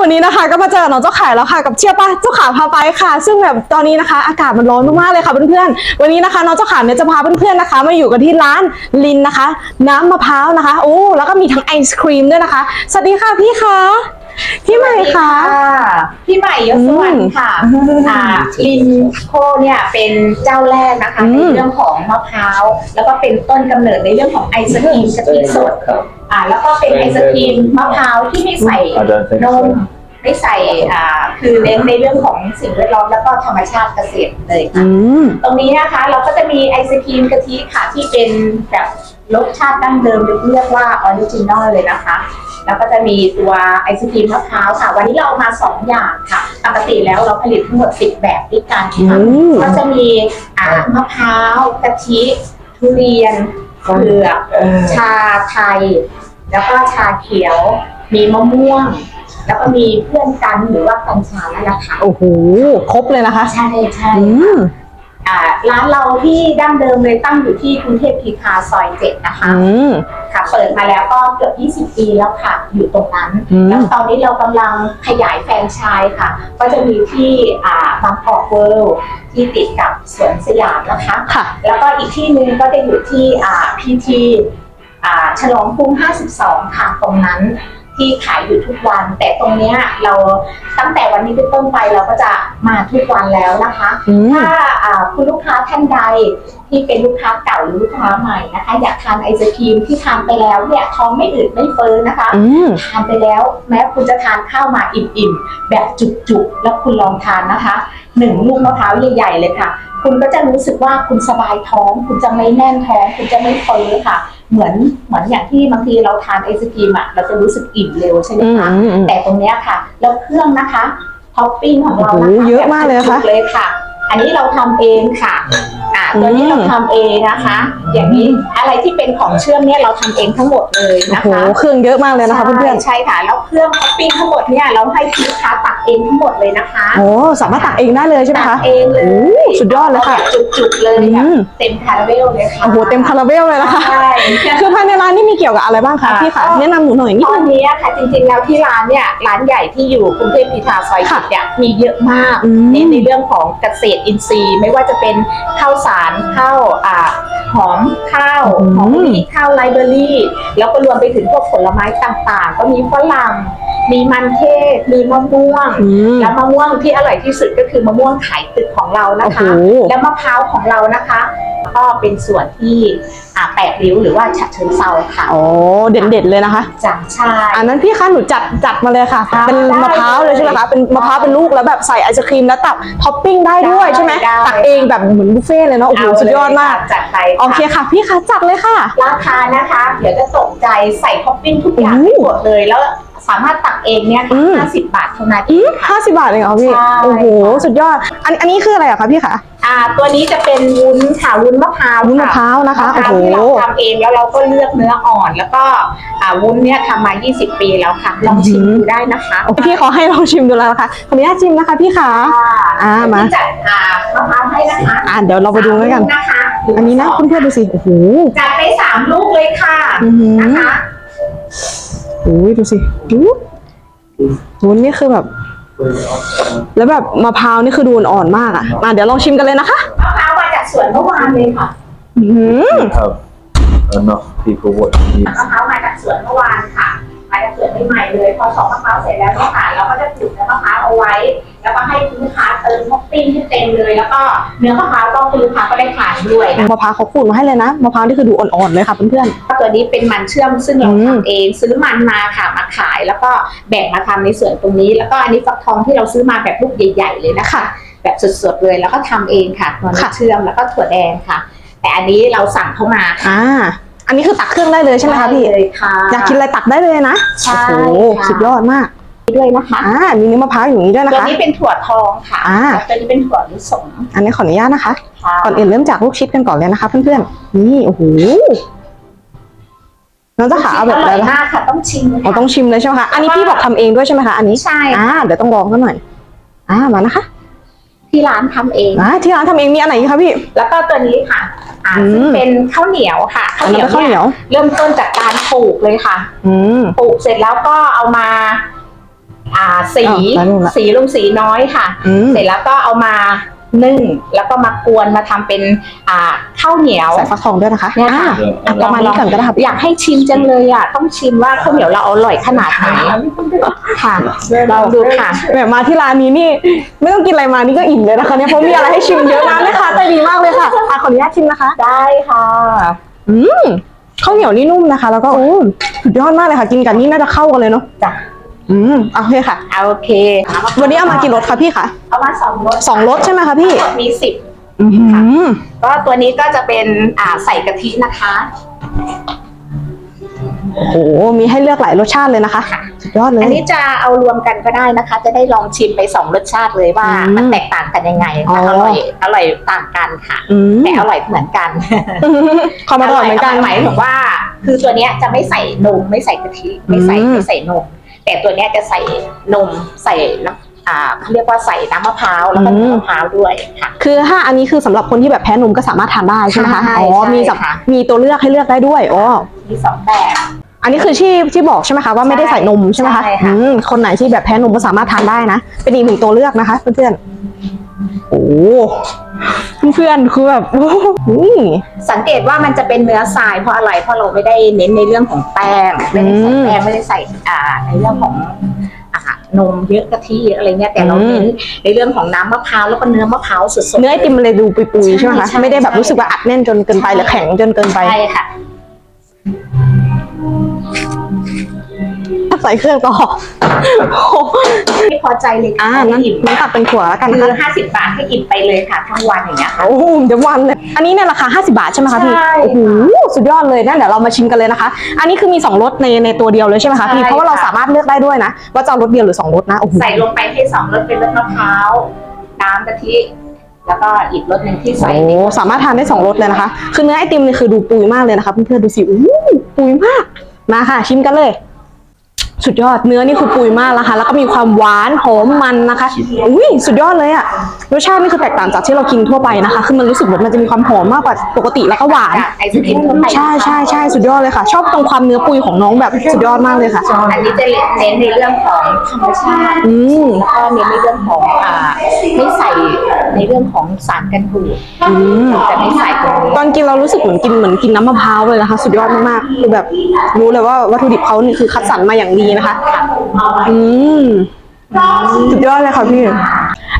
วันนี้นะคะก็มาเจอน้องเจ้าขายแล้วค่ะกับเชียร์ป้าเจ้าขาพาไปค่ะ ซึ่งแบบตอนนี้นะคะ อากาศมันร้อนมากๆเลยค่ะเพื่อนๆวันนี้นะคะน้องเจ้าขาเนี่ยจะพาเพื่อนๆนะคะ มาอยู่กันที่ร้านลินนะคะ น้ำมะพร้าวนะคะโอ้แล้วก็มีทั้งไอศครีมด้วยนะคะสวัสดีค่ะพี่คะพี่ใหม่คะ พี่ใหม่ยศวรรณค่ะอืมอ่าลินโคเนี่ยเป็นเจ้าแรกนะคะอืมในเรื่องของมะพร้าวแล้วก็เป็นต้นกำเนิดในเรื่องของไอศกรีมกะทิสดครับอ่าแล้วก็เป็นไอศกรีมมะพร้าวที่ไม่ใส่ I don't think นม so ไม่ใส่อ่าคือเน้นในเรื่องของสิ่งแวดล้อมแล้วก็ธรรมชาติเกษตรเลยค่ะอืมตรงนี้นะคะเราก็จะมีไอศครีมกะทิค่ะที่เป็นแบบรสชาติดั้งเดิมเรียกว่าออริจินอลเลยนะคะ แล้วก็จะมีตัวไอศครีมมะพร้าวค่ะ วันนี้เราเอามาสองอย่างค่ะปกติแล้วเราผลิตทั้งหมดสิบแบบด้วยกันค่ะอืม ก็จะมีอ่ามะพร้าวกะทิทุเรียนเผือกชาไทย แล้วก็ชาเขียว มีมะม่วง แล้วก็มีเพื่อนกันหรือว่ากัญชานั่นแหละค่ะโอ้โห ครบเลยนะคะ ใช่ใช่ อืมอ่า ร้านเราที่ดั้งเดิมเลยตั้งอยู่ที่กรุงเทพพีคาซอยเจ็ดนะคะ อืม ค่ะเปิดมาแล้วก็เกือบ 20 ปีแล้วค่ะ อยู่ตรงนั้นอืม แล้วตอนนี้เรากำลังขยายแฟรนไชส์ค่ะ ก็จะมีที่อ่าบางกอกเวิลด์ที่ติดกับสวนสยามนะคะ ค่ะ แล้วก็อีกที่หนึ่งก็จะอยู่ที่อ่าพีทีอ่าฉลองกรุง52 ค่ะตรงนั้น ที่ขายอยู่ทุกวัน แต่ตรงเนี้ยเราตั้งแต่วันนี้เป็นต้นไปเราก็จะมาทุกวันแล้วนะคะ อืม ถ้าอ่าคุณลูกค้าท่านใดที่เป็นลูกค้าเก่าหรือลูกค้าใหม่นะคะ อยากทานไอศครีมที่ทานไปแล้วเนี่ยท้องไม่อืดไม่เฟ้อนะคะ อืม ทานไปแล้วแม้คุณจะทานข้าวมาอิ่มๆ แบบจุกๆ แล้วคุณลองทานนะคะหนึ่งลูกมะพร้าวใหญ่ๆเลยค่ะ คุณก็จะรู้สึกว่าคุณสบายท้อง คุณจะไม่แน่นท้อง คุณจะไม่เฟ้อค่ะ เหมือนเหมือนอย่างที่บางทีเราทานไอศครีมอะเราจะรู้สึกอิ่มเร็วใช่ไหมอืมคะอืมอืมแต่ตรงเนี้ยค่ะ แล้วเครื่องนะคะท็อปปิ้งของเรานะโอ้คะโหเยอะมากเลยนะคะแบบจุๆเลยค่ะ อันนี้เราทำเองค่ะ อ่าตัวนี้อืมเราทำเองนะคะ อย่างนี้อะไรที่เป็นของเชื่อมเนี่ยเราทำเองทั้งหมดเลยโอ้นะโห คะเครื่องเยอะมากเลยนะคะเพื่อนใช่ค่ะแล้วเครื่องท็อปปิ้งทั้งหมดเนี่ยเราให้ลูกค้าตักเองทั้งหมดเลยนะคะๆโอ้สามารถตักเองได้เลยใช่ไหมตัคะ กเองเลยโอ้สุดยอดเลยค่ะแบบจุกๆเลยแบบอืมเต็มคาราเบลเลยค่ะโอ้โห เต็มคาราเบลเลยนะคะ ใช่ คือภายในร้านนี่มีเกี่ยวกับอะไรบ้างคะอ่า พี่คะก็แนะนำหนูหน่อยนิดตอนึนง นี้ค่ะจริงๆแล้วที่ร้านเนี่ยร้านใหญ่ที่อยู่กรุงเทพพิทาซอยสิบเนี่ยมีเยอะมากอืมในในเรื่องของเกษตรอินทรีย์ ไม่ว่าจะเป็นข้าวสารข้าวอ่าหอมข้าวอืมหอมมะลิข้าวไลเบอรี่ แล้วก็รวมไปถึงพวกผลไม้ต่างๆ ก็มีฝรั่งมีมันเทศ มีมะม่วงอืมแล้วมะม่วงที่อร่อยที่สุดก็คือมะม่วงขายตึกของเรานะคะโอ้โหแล้วมะพร้าวของเรานะคะก็เป็นส่วนที่อ่าแปดริ้วหรือว่าฉะเชิงเซาค่ะโอ้เด่นๆเลยนะคะจากชาย อันนั้นพี่คะหนูจัดจัดมาเลยค่ะอ่าเป็นมะพร้าวเลยใช่ไหมคะเป็นมะพร้าวเป็นลูกแล้วแบบใส่ไอศครีมแล้วตักท็อปปิ้งได้ด้วยได้ใช่ไหมได้ตักเองแบบเหมือนบุฟเฟ่ต์เลยเนาะโอ้โหเาสุดยอดมากเลค่ะจัดไปโอเคค่ะ พี่คะจัดเลยค่ะ ราคานะคะ เดี๋ยวจะตกใจใส่ท็อปปิ้งทุกอย่างโอ้ให้หมดเลยแล้วสามารถตักเองเนี่ยอืค่ะม50บาทเท่านั้นอืเอมงค่ะ ห้าสิบบาทเองเหรอพี่ใช่ โอ้โหสุดยอด อันอันนี้คืออะไรอะคะพี่คะ อ่าตัวนี้จะเป็นวุ้นค่ะวุ้นมะพร้าววุ้นมะพร้าวนะคะมะพร้าวโอ้โหที่เราทำเองแล้วเราก็เลือกเนื้ออ่อน แล้วก็อ่าวุ้นเนี่ยทำมา 20 ปีแล้วค่ะลองชิมดูได้นะคะพี่ขอให้ลองชิมดูแล้วนะคะขออนุญาตชิมนะคะพี่คะอ่ามาที่จัดอ่ามะพร้าวให้นะคะอ่าเดี๋ยวเราไปดูด้วยกันสามลูนะคะอันนี้นะเพื่อนๆดูสิโอ้โหจัดไปสามลูกเลยค่ะอื้อหือนะคะโอ้ยดูสิอู้วุ้นนี่คือแบบแล้วแบบมะพร้าวนี่คือดูอ่อนๆมากอะมาเดี๋ยวลองชิมกันเลยนะคะมะพร้าวมา จากสวนเมื่อวานเลยค่ะอื้อหือ have enough people watching you. มะพร้าวมาจากสวนเมื่อวานค่ะ มาจากสวนใหม่ๆเลย พอสองมะพร้าวเสร็จแล้วเนี่ยค่ะเราก็จะปลูกเนื้อมะพร้าวเอาไว้ แล้วก็ให้ลูกค้าเติมท็อปปิ้งให้เต็มเลย แล้วก็เนื้อมะพร้าวก็คุณลูกค้าก็ได้ทานด้วยนะ มะพร้าวเขาขูดมาให้เลยนะมะพร้าวนี่คือดูอ่อนๆเลยค่ะเพื่อน ตัวนี้เป็นมันเชื่อมซึ่งเราอืม ทำเองซื้อมันมาค่ะมาขายแล้วก็แบ่งมาทำในส่วนตรงนี้ แล้วก็อันนี้ฟักทองที่เราซื้อมาแบบลูกใหญ่ ๆ เลยนะคะ แบบสดๆเลยแล้วก็ทำเองค่ะตัวนี้ค่ะเชื่อมแล้วก็ถั่วแดงค่ะ แต่อันนี้เราสั่งเข้ามาๆอ่าอันนี้คือตักเครื่องได้เลยใช่ไหมคะพี่ด้เลยค่ะอยากกินอะไรตักได้เลยนะใช่โอ้โหค่ะสุดยอดมากด้วยนะคะอ่ามีเนื้อมะพร้าวอยู่นี้ด้วยนะตัวคะนี้เป็นถั่วทองค่ะอ่าแล้วตัวนี้เป็นถั่วลิสงอันนี้ขออนุญาตนะคะค่ะก่อนอื่นเริ่มจากลูกชิดกันก่อนเลยนะคะ เพื่อนๆนี่โอ้โหน้องจะขาเอาแบบออะร่ไรอยนะมากค่ะต้องชิมเราค่ะต้องชิมเลยใช่ไหมคะอันนี้พี่บอกทำเองด้วยใช่ไหมคะอันนี้ใช่อ่าเดี๋ยวต้องลองกันหน่อยอ่ามานะคะ ที่ร้านทำเอง อ่าที่ร้านทำเองมีอันไหนอีกคะพี่ แล้วก็ตัวนี้ค่ะอ่าอืม ซึ่งเป็นข้าวเหนียวค่ะอันนั้นเป็นข้าวเหนียว เริ่มต้นจากการปลูกเลยค่ะอืม ปลูกเสร็จแล้วก็เอามา อ่าสีอ้าวแล้วนู่นละสีลงสีน้อยค่ะ อืม เสร็จแล้วก็เอามา นึ่งแล้วก็มากวนมาทำเป็นอ่าข้าวเหนียว ใส่ฟักทองด้วยนะคะเนี่ยค่ะอะประมาณนี้ก่อนก็ได้ค่ะอยากให้ชิมจังเลยอะต้องชิมว่าข้าวเหนียวเราอร่อยขนาดไหนค่ะลองดูค่ะแบบมาที่ร้านนี้นี่ไม่ต้องกินอะไรมานี่ก็อิ่มเลยนะคะเนี่ยเพราะมีอะไรให้ชิมเยอะมากเลยค่ะใจดีมากเลยค่ะอะขออนุญาตชิมนะคะ ได้ค่ะ อืมข้าวเหนียวนี่นุ่มนะคะ แล้วก็โอ้สุดยอดมากเลยค่ะ กินกันนี่น่าจะเข้ากันเลยเนาะจ้ะ อืมเอาโอเคค่ะ เอาโอเควันนี้เอามากี่รสคะพี่คะเอามาสองรสสองรสใช่ไหมคะพี่ทั้งหมดมีสิบอือหือก็ตัวนี้ก็จะเป็นอ่าใส่กะทินะคะโอ้โหมีให้เลือกหลายรสชาติเลยนะคะสุดยอดเลยอันนี้จะเอารวมกันก็ได้นะคะ จะได้ลองชิมไปสองรสชาติเลยว่าอืมมันแตกต่างกันยังไงอ๋อนะอร่อยอร่อยต่างกันค่ะอืมแต่อร่อยเหมือนกันความอร่อยเหมือนกันหมายถึงว่า คือตัวเนี้ยจะไม่ใส่นมไม่ใส่กะทิไม่ใส่อืมไม่ใส่นม แต่ตัวเนี้ยจะใส่นมใส่น้ำอ่าเขาเรียกว่าใส่น้ำมะพร้าวแล้วก็น้ำมะพร้าวด้วยค่ะ คือถ้าอันนี้คือสำหรับคนที่แบบแพ้นมก็สามารถทานได้ใช่ไหมคะใช่อ๋อใช่มีสับค่ะ มีตัวเลือกให้เลือกได้ด้วยอ๋อมีสองแบบ อันนี้คือที่ที่บอกใช่ไหมคะว่าไม่ได้ใส่นมใช่ไหมคะใช่ค่ะ อืมคนไหนที่แบบแพ้นมก็สามารถทานได้นะ เป็นอีกหนึ่งตัวเลือกนะคะเพื่อนๆโอ้ เพื่อนๆคือแบบโอ้โหนี่สังเกตว่ามันจะเป็นเนื้อทรายเพราะอะไร เพราะเราไม่ได้เน้นในเรื่องของแป้งไม่ได้ใส่อืมแป้งไม่ได้ใส่อ่าในเรื่องของอ่านมเยอะกะทิเยอะอะไรเงี้ยแต่เราอืมเน้นในเรื่องของน้ำมะพร้าวแล้วก็เนื้อมะพร้าวสดๆเนื้อไอติมมันเลยดูปุยๆใช่ไหมคะใช่ไม่ได้แบบใช่รู้สึกว่าอัดแน่นจนเกินไปหรือแข็งจนเกินไปใช่ค่ะ ใส่เครื่องต่อโอ้โหไม่พอใจเลยอ่าค่ะนั้นอิ่มนั้นตัดเป็นขวดแล้วกันคืนะอคะห้าสิบบาทให้อิ่มไปเลยค่ะทั้งวันอย่างเงี้ยค่ะ โอ้โหเดี๋ยววันเลยอันนี้ในราคา 50 บาทใช่ไหมคะพี่ใช่โอ้โหสุดยอดเลยนั่นเดี๋ยวเรามาชิมกันเลยนะคะ อันนี้คือมี 2รสในในตัวเดียวเลยใช่ไหมคะพี่ใช่เพราะว่าเราค่ะ สามารถเลือกได้ด้วยนะว่าจะเอารสเดียวหรือ2รสนะโอ้โห ใส่ลงไปให้สองรสเป็นรสมะพร้าวน้ำกะทิ แล้วก็อีกรสหนึ่งที่ใส่ โอ้สามารถทานได้2รสเลยนะคะ คือเนื้อไอติมนี่คือดูปุยมากเลยนะคะเพื่อนๆดูสิโอ้โหปุยมาก มาค่ะ ชิมกันเลย สุดยอดเนื้อนี่คือปุยมากนะคะ แล้วก็มีความหวานหอมมันนะคะอุ้ยสุดยอดเลยอะรสชาตินี่คือแตกต่างจากที่เรากินทั่วไปนะคะคือมันรู้สึกแบบมันจะมีความหอมมากกว่าปกติแล้วก็หวานจากไอศครีมทั่วไปใช่ใช่ใช่สุดยอดเลยค่ะ ชอบตรงความเนื้อปุยของน้องแบบสุดยอดมากเลยค่ะ อันนี้จะเน้นในเรื่องของธรรมชาติอืมแล้วก็เน้นในเรื่องของอ่าไม่ใส่ในเรื่องของสารกันบูดอืมจะไม่ใส่ตรงนี้ตอนกินเรารู้สึกเหมือนกินเหมือนกินน้ำมะพร้าวเลยนะคะ สุดยอดมากๆคือแบบรู้เลยว่าวัตถุดิบเขานี่คือคัดสรรมาอย่างดีนะคะ อืมสุดยอดเลยค่ะพี่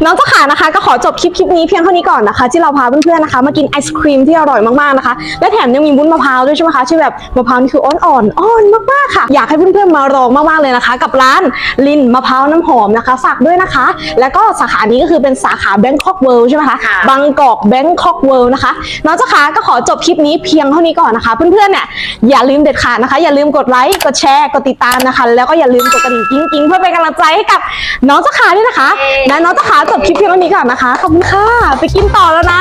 น้องเจ้าขานะคะ ก็ขอจบคลิปคลิปนี้เพียงเท่านี้ก่อนนะคะ ที่เราพาเพื่อนๆนะคะ มากินไอศครีมที่อร่อยมากๆนะคะ และแถมยังมีวุ้นมะพร้าวด้วยใช่ไหมคะที่แบบมะพร้าวนี่คืออ่อนๆอ่อนมากๆค่ะ อยากให้เพื่อนๆมาลองมากๆเลยนะคะ กับร้านลินมะพร้าวน้ำหอมนะคะฝากด้วยนะคะ แล้วก็สาขานี้ก็คือเป็นสาขาแบงคอกเวิลด์ใช่ไหมคะค่ะบางกอกแบงคอกเวิลด์นะคะน้องเจ้าขาก็ขอจบคลิปนี้เพียงเท่านี้ก่อนนะคะ เพื่อนๆเนี่ยอย่าลืมเด็ดขาดนะคะ อย่าลืมกดไลค์กดแชร์กดติดตามนะคะ แล้วก็อย่าลืมกดกระดิ่งกิ้งๆเพื่อเป็นกำลังใจให้กับน้องเจ้าขาด้วยนะคะและน้องเจ้าขาจบคลิปเพียงเท่านี้ก่อนนะคะ ขอบคุณค่ะ ไปกินต่อแล้วนะ